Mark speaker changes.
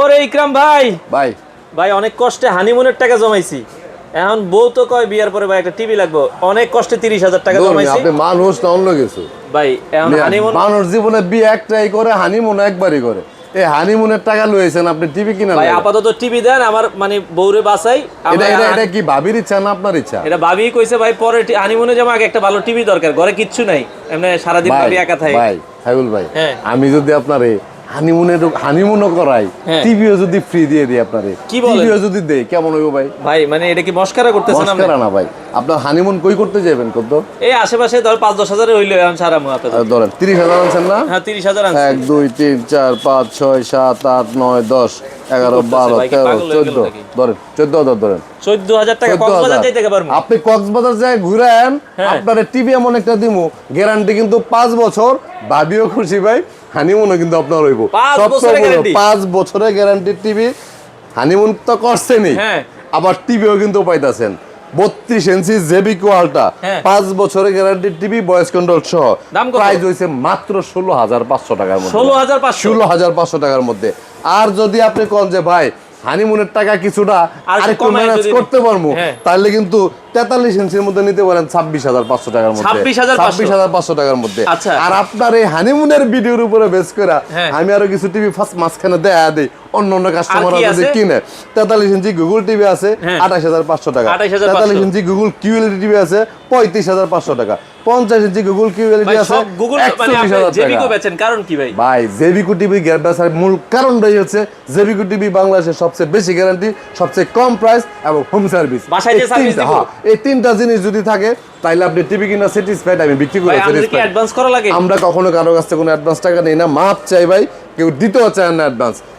Speaker 1: ওরে ইকরাম ভাই ভাই ভাই অনেক কষ্টে হানিমুনের টাকা জমাইছি এখন বউ তো কয় বিয়ার পরে ভাই একটা টিভি লাগবো অনেক কষ্টে তিরিশ হাজার টাকা জমাইছি
Speaker 2: আপনি মানুষ না অন্য কিছু ভাই এখন হানিমুন মানুষ জীবনে বিয়ে একটাই করে হানিমুন একবারই করে এই হানিমুনের টাকা লয়েছেন আপনি টিভি কিনা
Speaker 1: ভাই আপাতত টিভি দেন আমার মানে বউরে বাসাই
Speaker 2: এটা এটা কি ভাবির ইচ্ছা না আপনার ইচ্ছা
Speaker 1: এটা ভাবি কইছে ভাই পরে হানিমুনে যাবো আগে একটা ভালো টিভি দরকার ঘরে কিচ্ছু নাই এমনি সারাদিন ভাবি একা
Speaker 2: থাকে ভাই সাইবুল ভাই হ্যাঁ। আমি যদি আপনার হানিমুনের হানিমুনও করাই হ্যাঁ। টিভিও যদি ফ্রি দিয়ে দিই আপনারে কি টিভিও যদি দেই কেমন হইব ভাই
Speaker 1: ভাই মানে এটা কি মস্কারা করতেছেন
Speaker 2: না ভাই আপনার হানিমুন কই করতে যাবেন কত
Speaker 1: এই আশেপাশে ধর পাঁচ দশ হাজারে হইলে এখন সারা মু
Speaker 2: ধরেন তিরিশ হাজার আনছেন না হ্যাঁ তিরিশ হাজার আনছেন এক দুই তিন চার পাঁচ ছয় সাত আট নয় দশ এগারো বারো তেরো চোদ্দ ধরেন চোদ্দ হাজার ধরেন
Speaker 1: চোদ্দ হাজার টাকা কক্সবাজার যাইতে পারবো
Speaker 2: আপনি কক্সবাজার যায় ঘুরেন হ্যাঁ। আপনার টিভি এমন একটা দিমু গ্যারান্টি কিন্তু পাঁচ বছর ভাবিও খুশি ভাই হানিমুনও কিন্তু আপনার হইব পাঁচ বছরের গ্যারান্টি টিভি হানিমুন তো করছেনই হ্যাঁ। আবার টিভিও কিন্তু পাইতাছেন বত্রিশ ইঞ্চি জেবিকো আলটা পাঁচ বছরের গ্যারান্টি টিভি ভয়েস কন্ট্রোল সহ প্রাইস হয়েছে মাত্র ষোলো হাজার পাঁচশো টাকার মধ্যে ষোলো হাজার পাঁচশো টাকার মধ্যে আর যদি আপনি কন যে ভাই হানিমুনের টাকা কিছুটা আরেকটু ম্যানেজ করতে পারবো হ্যাঁ। তাহলে কিন্তু তেতাল্লিশ ইঞ্চির মধ্যে নিতে পারেন ছাব্বিশ হাজার পাঁচশো টাকার মধ্যে ছাব্বিশ হাজার পাঁচশো টাকার মধ্যে আচ্ছা। আর আপনার এই হানিমুনের ভিডিওর উপরে বেস করা হ্যাঁ। আমি আরো কিছু টিভি ফার্স্ট মাঝখানে দেয়া দিই অন্য অন্য কাস্টমার যদি কিনে তেতাল্লিশ ইঞ্চি গুগল টিভি আছে হ্যাঁ। আঠাশ হাজার পাঁচশো টাকা তেতাল্লিশ ইঞ্চি গুগল কিউএলডি টিভি আছে পঁয়ত্রিশ হাজার পাঁচশো টাকা পঞ্চাশ ইঞ্চি গুগল কিউএলডি আছে
Speaker 1: মানে একচল্লিশ হাজার টাকা কারণ কি ভাই
Speaker 2: ভাই জেবিকো টিভি বেচার মূল কারণ ভাই হচ্ছে জেবিকো টিভি বাংলাদেশের সবচেয়ে বেশি গ্যারান্টি সবচেয়ে কম প্রাইস এবং হোম সার্ভিস হ্যাঁ, এই তিনটা জিনিস যদি থাকে তাইলে আপনি টিভি কিনা স্যাটিসফাইড আমি বিক্রি করে
Speaker 1: অ্যাডভান্স করা লাগে
Speaker 2: আমরা কখনো কারো কাছ থেকে কোনো অ্যাডভান্স টাকা নেই না মাপ চাই ভাই কেউ দিতেও চায় না অ্যাডভান্স